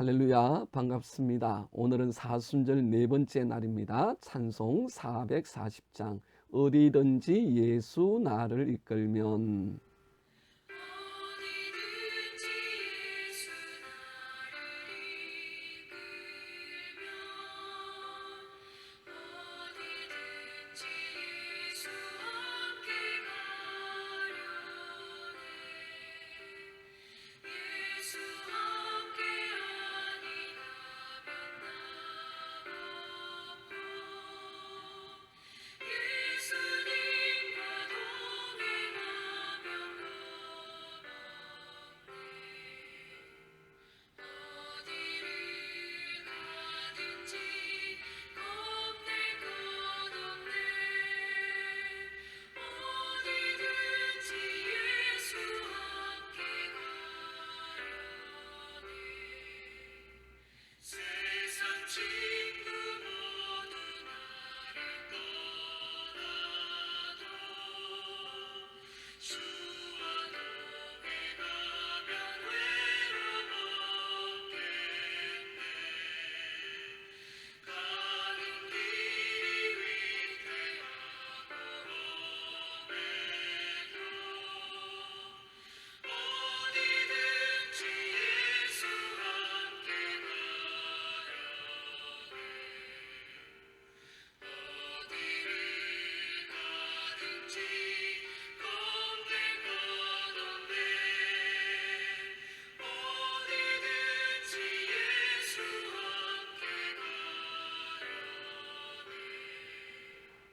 할렐루야 반갑습니다. 오늘은 사순절 네 번째 날입니다. 찬송 440장 어디든지 예수 나를 이끌면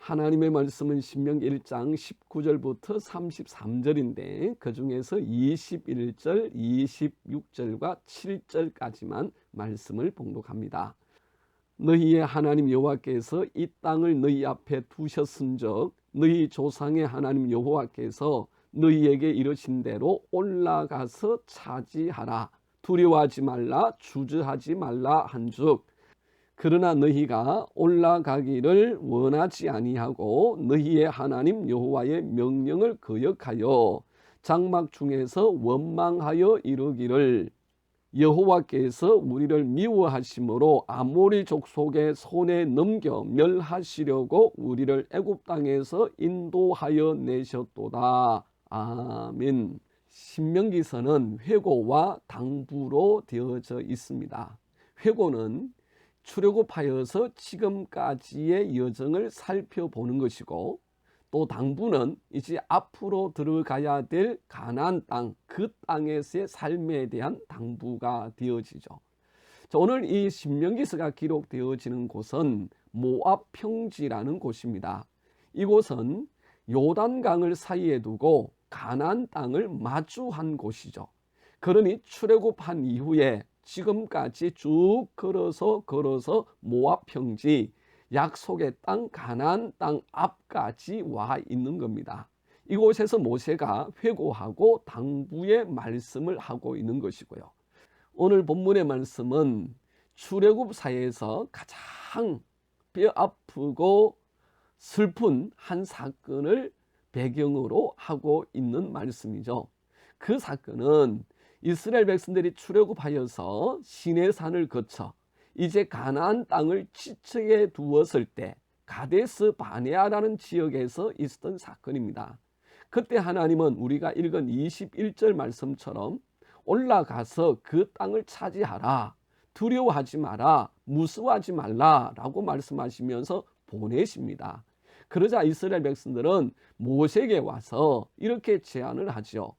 하나님의 말씀은 신명기 1장 19절부터 33절인데 그 중에서 21절, 26절과 7절까지만 말씀을 봉독합니다. 너희의 하나님 여호와께서 이 땅을 너희 앞에 두셨은즉 너희 조상의 하나님 여호와께서 너희에게 이르신 대로 올라가서 차지하라 두려워하지 말라 주저하지 말라 한즉 그러나 너희가 올라가기를 원하지 아니하고 너희의 하나님 여호와의 명령을 거역하여 장막 중에서 원망하여 이르기를 여호와께서 우리를 미워하심으로 아모리 족속의 손에 넘겨 멸하시려고 우리를 애굽 땅에서 인도하여 내셨도다. 아멘. 신명기서는 회고와 당부로 되어져 있습니다. 회고는 출애굽하여서 지금까지의 여정을 살펴보는 것이고 또 당부는 이제 앞으로 들어가야 될 가나안 땅, 그 땅에서의 삶에 대한 당부가 되어지죠. 자, 오늘 이 신명기서가 기록되어지는 곳은 모압 평지라는 곳입니다. 이곳은 요단강을 사이에 두고 가나안 땅을 마주한 곳이죠. 그러니 출애굽한 이후에 지금까지 쭉 걸어서 걸어서 모압 평지 약속의 땅 가나안 땅 앞까지 와 있는 겁니다. 이곳에서 모세가 회고하고 당부의 말씀을 하고 있는 것이고요. 오늘 본문의 말씀은 출애굽사에서 가장 뼈 아프고 슬픈 한 사건을 배경으로 하고 있는 말씀이죠. 그 사건은 이스라엘 백성들이 출애굽하여서 시내 산을 거쳐 이제 가나안 땅을 지척에 두었을 때 가데스 바네아라는 지역에서 있었던 사건입니다. 그때 하나님은 우리가 읽은 21절 말씀처럼 올라가서 그 땅을 차지하라. 두려워하지 마라. 무서워하지 말라 라고 말씀하시면서 보내십니다. 그러자 이스라엘 백성들은 모세에게 와서 이렇게 제안을 하죠.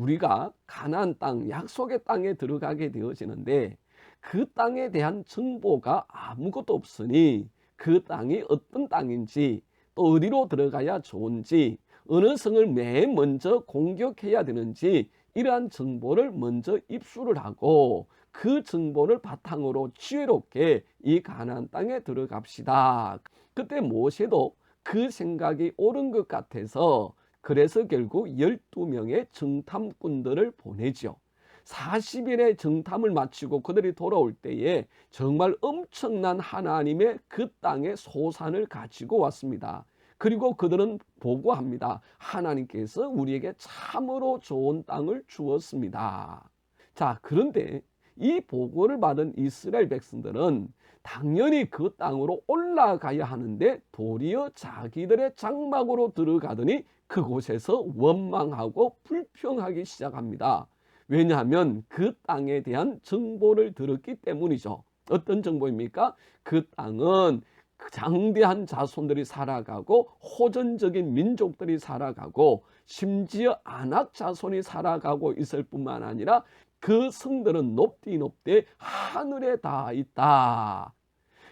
우리가 가나안 땅, 약속의 땅에 들어가게 되어지는데 그 땅에 대한 정보가 아무것도 없으니 그 땅이 어떤 땅인지 또 어디로 들어가야 좋은지 어느 성을 맨 먼저 공격해야 되는지 이러한 정보를 먼저 입수를 하고 그 정보를 바탕으로 지혜롭게 이 가나안 땅에 들어갑시다. 그때 모세도 그 생각이 옳은 것 같아서 그래서 결국 12명의 정탐꾼들을 보내죠. 40일의 정탐을 마치고 그들이 돌아올 때에 정말 엄청난 하나님의 그 땅의 소산을 가지고 왔습니다. 그리고 그들은 보고합니다. 하나님께서 우리에게 참으로 좋은 땅을 주었습니다. 자, 그런데 이 보고를 받은 이스라엘 백성들은 당연히 그 땅으로 올라가야 하는데 도리어 자기들의 장막으로 들어가더니 그곳에서 원망하고 불평하기 시작합니다. 왜냐하면 그 땅에 대한 정보를 들었기 때문이죠. 어떤 정보입니까? 그 땅은 그 장대한 자손들이 살아가고 호전적인 민족들이 살아가고 심지어 안악 자손이 살아가고 있을 뿐만 아니라 그 성들은 높디 높되 하늘에 닿아 있다.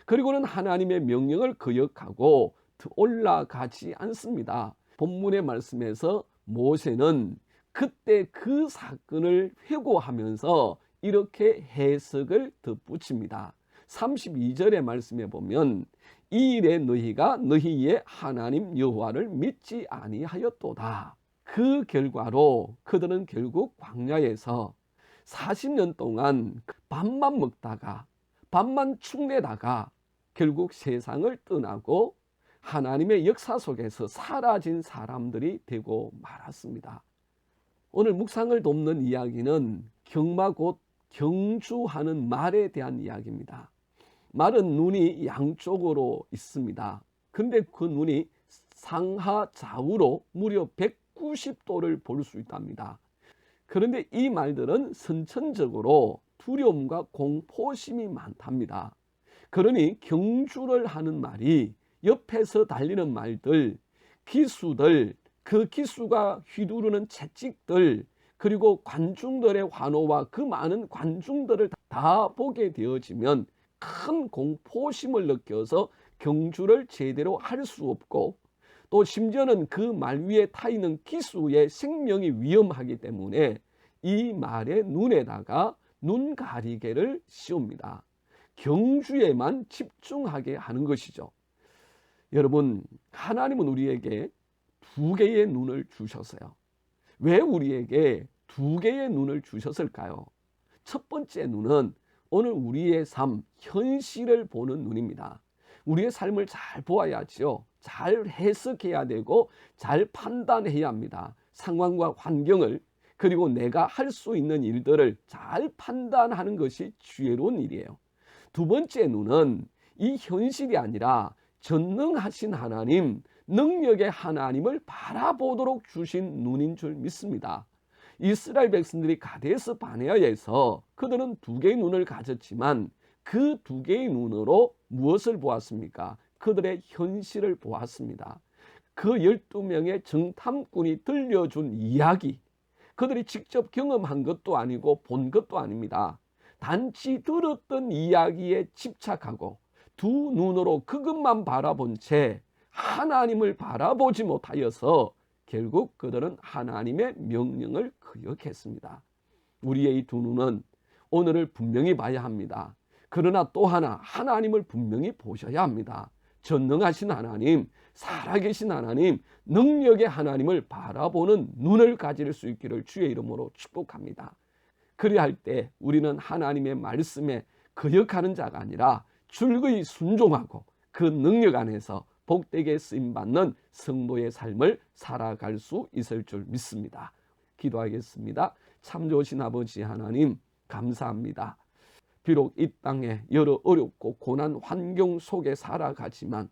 그리고는 하나님의 명령을 거역하고 올라가지 않습니다. 본문의 말씀에서 모세는 그때 그 사건을 회고하면서 이렇게 해석을 덧붙입니다. 32절의 말씀에 보면 이 일에 너희가 너희의 하나님 여호와를 믿지 아니하였도다. 그 결과로 그들은 결국 광야에서 40년 동안 밥만 먹다가 밥만 축내다가 결국 세상을 떠나고 하나님의 역사 속에서 사라진 사람들이 되고 말았습니다. 오늘 묵상을 돕는 이야기는 경마 곧 경주하는 말에 대한 이야기입니다. 말은 눈이 양쪽으로 있습니다. 근데 그 눈이 상하 좌우로 무려 190도를 볼 수 있답니다. 그런데 이 말들은 선천적으로 두려움과 공포심이 많답니다. 그러니 경주를 하는 말이 옆에서 달리는 말들, 기수들, 그 기수가 휘두르는 채찍들, 그리고 관중들의 환호와 그 많은 관중들을 다 보게 되어지면 큰 공포심을 느껴서 경주를 제대로 할 수 없고 또 심지어는 그 말 위에 타 있는 기수의 생명이 위험하기 때문에 이 말의 눈에다가 눈 가리개를 씌웁니다. 경주에만 집중하게 하는 것이죠. 여러분, 하나님은 우리에게 두 개의 눈을 주셨어요. 왜 우리에게 두 개의 눈을 주셨을까요? 첫 번째 눈은 오늘 우리의 삶, 현실을 보는 눈입니다. 우리의 삶을 잘 보아야지요. 잘 해석해야 되고 잘 판단해야 합니다. 상황과 환경을 그리고 내가 할 수 있는 일들을 잘 판단하는 것이 지혜로운 일이에요. 두 번째 눈은 이 현실이 아니라 전능하신 하나님, 능력의 하나님을 바라보도록 주신 눈인 줄 믿습니다. 이스라엘 백성들이 가데스 바네아에서 그들은 두 개의 눈을 가졌지만 그 두 개의 눈으로 무엇을 보았습니까? 그들의 현실을 보았습니다. 그 12명의 정탐꾼이 들려준 이야기, 그들이 직접 경험한 것도 아니고 본 것도 아닙니다. 단지 들었던 이야기에 집착하고 두 눈으로 그것만 바라본 채 하나님을 바라보지 못하여서 결국 그들은 하나님의 명령을 거역했습니다. 우리의 이 두 눈은 오늘을 분명히 봐야 합니다. 그러나 또 하나 하나님을 분명히 보셔야 합니다. 전능하신 하나님, 살아계신 하나님, 능력의 하나님을 바라보는 눈을 가질 수 있기를 주의 이름으로 축복합니다. 그리할 때 우리는 하나님의 말씀에 거역하는 자가 아니라 줄거이 순종하고 그 능력 안에서 복되게 쓰임 받는 성도의 삶을 살아갈 수 있을 줄 믿습니다. 기도하겠습니다. 참 좋으신 아버지 하나님 감사합니다. 비록 이 땅에 여러 어렵고 고난 환경 속에 살아가지만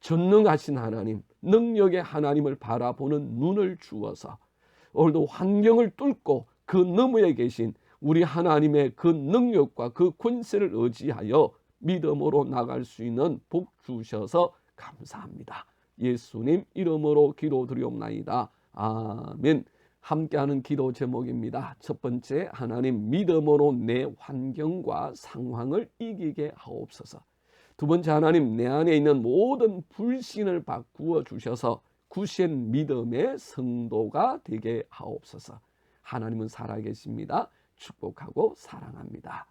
전능하신 하나님, 능력의 하나님을 바라보는 눈을 주어서 오늘도 환경을 뚫고 그 너머에 계신 우리 하나님의 그 능력과 그 권세를 의지하여 믿음으로 나갈 수 있는 복 주셔서 감사합니다. 예수님 이름으로 기도드리옵나이다. 아멘. 함께하는 기도 제목입니다. 첫 번째, 하나님 믿음으로 내 환경과 상황을 이기게 하옵소서. 두 번째, 하나님 내 안에 있는 모든 불신을 바꾸어 주셔서 구신 믿음의 성도가 되게 하옵소서. 하나님은 살아계십니다. 축복하고 사랑합니다.